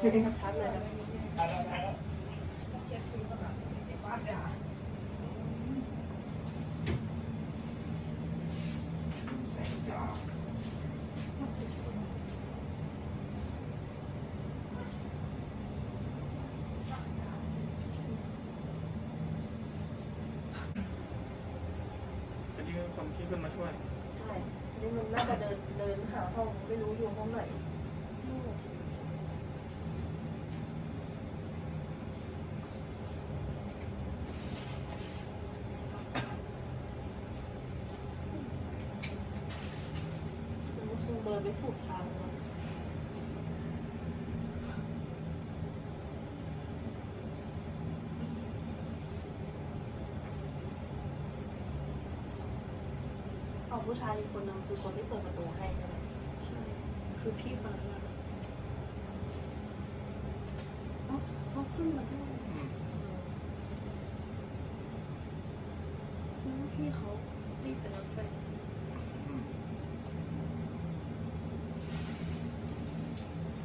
ตรงตรงชัดเลยครับจะยืนคนที่ขึ้นมาช่วย ใช่ นี่มันน่าจะเดินเดินหาห้องไม่รู้อยู่ห้องไหนคงเดินไปสุดทางแล้ว เอาผู้ชายอีกคนนึงคือคนที่เปิดประตูให้ใช่ไหมใช่ คือพี่คนนั้นอะอ๋อเขาขึ้นมาด้วยอืมนึกว่าพี่เขารีบไปรับแฟนอืม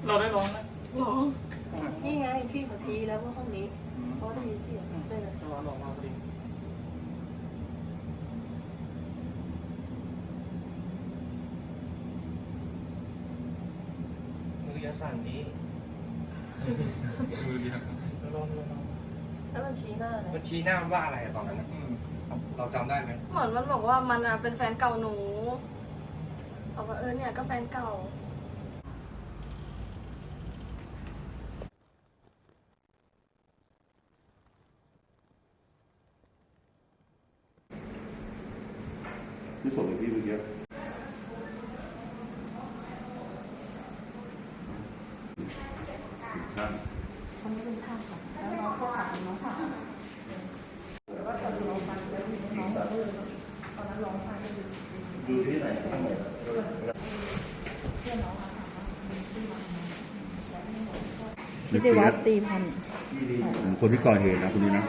เราได้ร้องไหมร้องนี่ไงพี่เขาชี้แล้วว่าห้องนี้อืมเพราะได้ยินเสียงได้เลยจะร้องออกมาพอดี มืออยาสั่นนี้มือเดียวแล้วร้องแล้วร้องแล้วมันชี้หน้าเลยมันชี้หน้ามันว่าอะไรอะตอนนั้นอะอืมเราจำได้ไหมเหมือนมันบอกว่ามันอะเป็นแฟนเก่าหนูบอกว่าเออเนี่ยก็แฟนเก่า ที่ส่งให้พี่เมื่อกี้ช่าง คนนี้เป็นช่างค่ะแล้วน้องเขาถามน้องถามแต่ว่าตอนร้องฟังแล้วมีน้องเออตอนนั้นร้องฟังก็คือ ดูที่ไหนช่างไหน เพื่อนน้องอะถามว่ามีที่มาไหมแล้วไม่บอกก็นิติวัฒน์ตีพันคนที่ก่อเหตุนะคนนี้นะ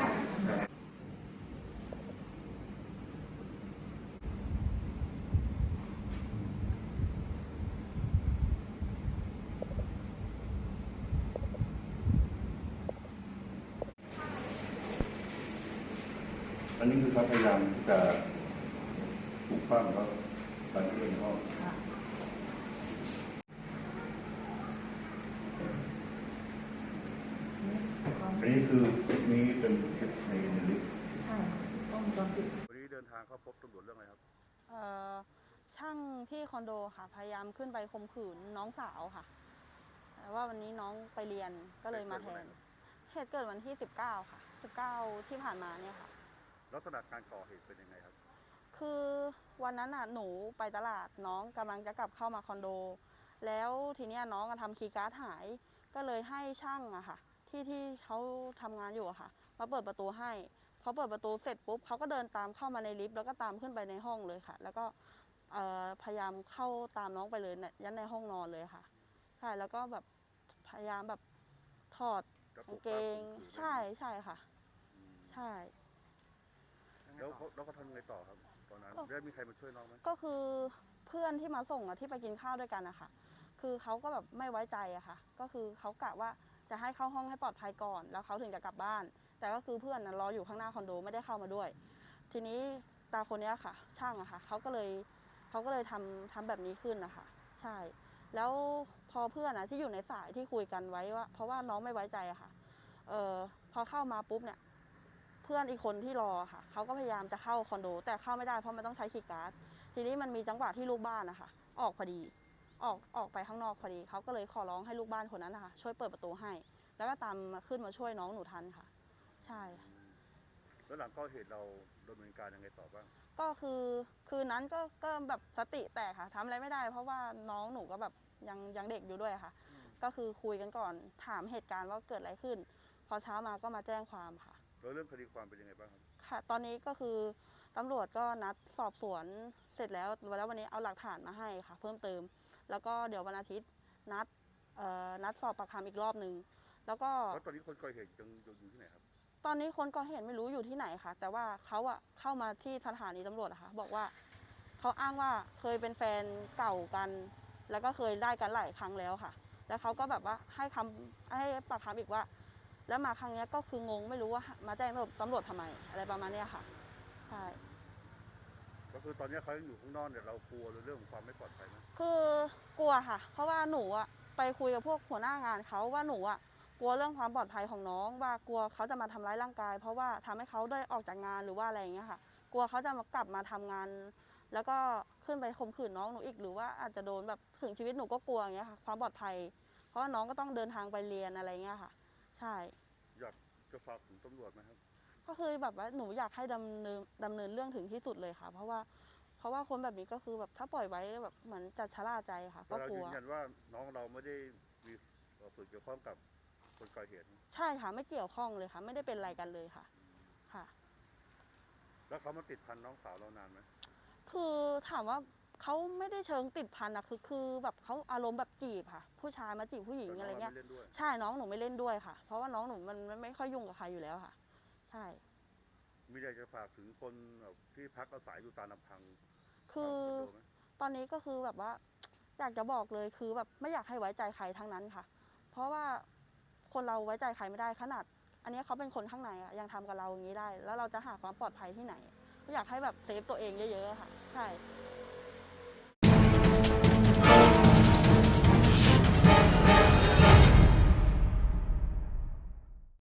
อันนี้คือเขาพยายามจะปลุกปั้มเขา ตอนที่เป็นห้องอันนี้คือคลิปนี้เป็นคลิปในในลิฟต์ใช่ต้องจอนปิดวันนี้เดินทางเข้าพบตำรวจเรื่องอะไรครับ เอ่อ ช่างที่คอนโดค่ะ พยายามขึ้นไปข่มขืนน้องสาวค่ะแต่ว่าวันนี้น้องไปเรียนก็เลยมาแทน เหตุเกิดวันที่ 19 ค่ะ 19 ที่ผ่านมาเนี่ยค่ะ ลักษณะการก่อเหตุเป็นยังไงครับ คือวันนั้นน่ะหนูไปตลาดน้องกำลังจะกลับเข้ามาคอนโด แล้วทีเนี้ยน้องอะทำคีย์การ์ดหาย ก็เลยให้ช่างอะค่ะ ที่ที่เขาทำงานอยู่อะค่ะ มาเปิดประตูให้พอเปิดประตูเสร็จปุ๊บเขาก็เดินตามเข้ามาในลิฟต์แล้วก็ตามขึ้นไปในห้องเลยค่ะ แล้วก็เอ่อพยายามเข้าตามน้องไปเลยเนี่ยยันในห้องนอนเลยค่ะใช่แล้วก็แบบพยายามแบบถอดกางเกงใช่ใช่ค่ะ ใช่ แล้วเขาแล้วเขาทำยังไงต่อครับ ตอนนั้นก็ได้มีใครมาช่วยน้องไหมก็คือเพื่อนที่มาส่งอะที่ไปกินข้าวด้วยกันอะค่ะ คือเขาก็แบบไม่ไว้ใจอะค่ะ ก็คือเขากะว่าจะให้เข้าห้องให้ปลอดภัยก่อน แล้วเขาถึงจะกลับบ้าน แต่ก็คือเพื่อนนะรออยู่ข้างหน้าคอนโดไม่ได้เข้ามาด้วย ทีนี้ตาคนเนี้ยค่ะ ช่างอะค่ะเขาก็เลยเขาก็เลยทำทำแบบนี้ขึ้นนะคะใช่ แล้วพอเพื่อนอะที่อยู่ในสายที่คุยกันไว้ว่า เพราะว่าน้องไม่ไว้ใจอะค่ะ เออพอเข้ามาปุ๊บเนี่ย เพื่อนอีกคนที่รอค่ะเขาก็พยายามจะเข้าคอนโด แต่เข้าไม่ได้เพราะมันต้องใช้คีย์การ์ดทีนี้มันมีจังหวะที่ลูกบ้านนะคะออกพอดี ออกออกไปข้างนอกพอดีเขาก็เลยขอร้องให้ลูกบ้านคนนั้นนะคะช่วยเปิดประตูให้ แล้วก็ตามมาขึ้นมาช่วยน้องหนูทันค่ะ ใช่แล้วหลังก่อเหตุเราดำเนินการยังไงต่อบ้างก็คือคืนนั้นก็ก็แบบสติแตกค่ะทำอะไรไม่ได้ เพราะว่าน้องหนูก็แบบยังยังเด็กอยู่ด้วยค่ะ ก็คือคุยกันก่อนถามเหตุการณ์ว่าเกิดอะไรขึ้น พอเช้ามาก็มาแจ้งความค่ะ แล้วเรื่องคดีความเป็นยังไงบ้างครับ ค่ะ ตอนนี้ก็คือตำรวจก็นัดสอบสวนเสร็จแล้วแล้ววันนี้เอาหลักฐานมาให้ค่ะ เพิ่มเติม แล้วก็เดี๋ยววันอาทิตย์นัดเอ่อนัดสอบปากคำอีกรอบหนึ่งแล้วก็แล้วตอนนี้คนก่อเหตุยังยังอยู่ที่ไหนครับ ตอนนี้คนก็เห็นไม่รู้อยู่ที่ไหนค่ะ แต่ว่าเขาอะเข้ามาที่สถานีตำรวจอะค่ะ บอกว่าเขาอ้างว่าเคยเป็นแฟนเก่ากัน แล้วก็เคยได้กันหลายครั้งแล้วค่ะ แล้วเขาก็แบบว่าให้คำให้ปากคำอีกว่า แล้วมาครั้งเนี้ยก็คืองงไม่รู้ว่ามาแจ้งตำรวจทำไม อะไรประมาณเนี้ยค่ะใช่ก็คือตอนนี้เขายังอยู่ข้างนอกเนี่ยเรากลัวเรื่องของความไม่ปลอดภัยไหมคือกลัวค่ะ เพราะว่าหนูอะไปคุยกับพวกหัวหน้างานเขาว่าหนูอะกลัวเรื่องความปลอดภัยของน้อง ว่ากลัวเขาจะมาทำร้ายร่างกาย เพราะว่าทำให้เขาได้ออกจากงานหรือว่าอะไรอย่างเงี้ยค่ะ กลัวเขาจะมากลับมาทำงาน แล้วก็ขึ้นไปข่มขืนน้องหนูอีกหรือว่าอาจจะโดนแบบถึงชีวิตหนูก็กลัวอย่างเงี้ยค่ะ ความปลอดภัย เพราะว่าน้องก็ต้องเดินทางไปเรียนอะไรเงี้ยค่ะ ใช่ อยากจะฝากถึงตำรวจไหมครับ ก็คือแบบว่าหนูอยากให้ดำเนินดำเนินเรื่องถึงที่สุดเลยค่ะ เพราะว่าเพราะว่าคนแบบนี้ก็คือแบบถ้าปล่อยไว้แบบเหมือนจะชะล่าใจค่ะแต่ก็เรากลัยืวนยันว่าน้องเราไม่ได้มีเอ่อส่วนเกี่ยวข้องกับคนก่อเหตุ ใช่ค่ะ ไม่เกี่ยวข้องเลยค่ะ ไม่ได้เป็นอะไรกันเลยค่ะ ค่ะ แล้วเขามาติดพันน้องสาวเรานานไหมคือถามว่า เขาไม่ได้เชิงติดพันอะคือคือแบบเขาอารมณ์แบบจีบค่ะ ผู้ชายมาจีบผู้หญิงแต่น้อะไรองเราเงี้ยไม่เล่นด้วยใช่น้องหนูไม่เล่นด้วยค่ะ เพราะว่าน้องหนูมันมันไม่ค่อยยุ่งกับใครอยู่แล้วค่ะ ใช่ มีอะไรจะฝากถึงคนแบบที่พักอาศัยอยู่ตามลำพังคือตามคอนโดไหมตอนนี้ก็คือแบบว่า อยากจะบอกเลยคือแบบไม่อยากให้ไว้ใจใครทั้งนั้นค่ะ เพราะว่าคนเราไว้ใจใครไม่ได้ขนาด อันนี้เขาเป็นคนข้างในอะยังทำกับเราอย่างนี้ได้ แล้วเราจะหาความปลอดภัยที่ไหนก็อยากให้แบบเซฟตัวเองเยอะๆค่ะ ใช่ Thank you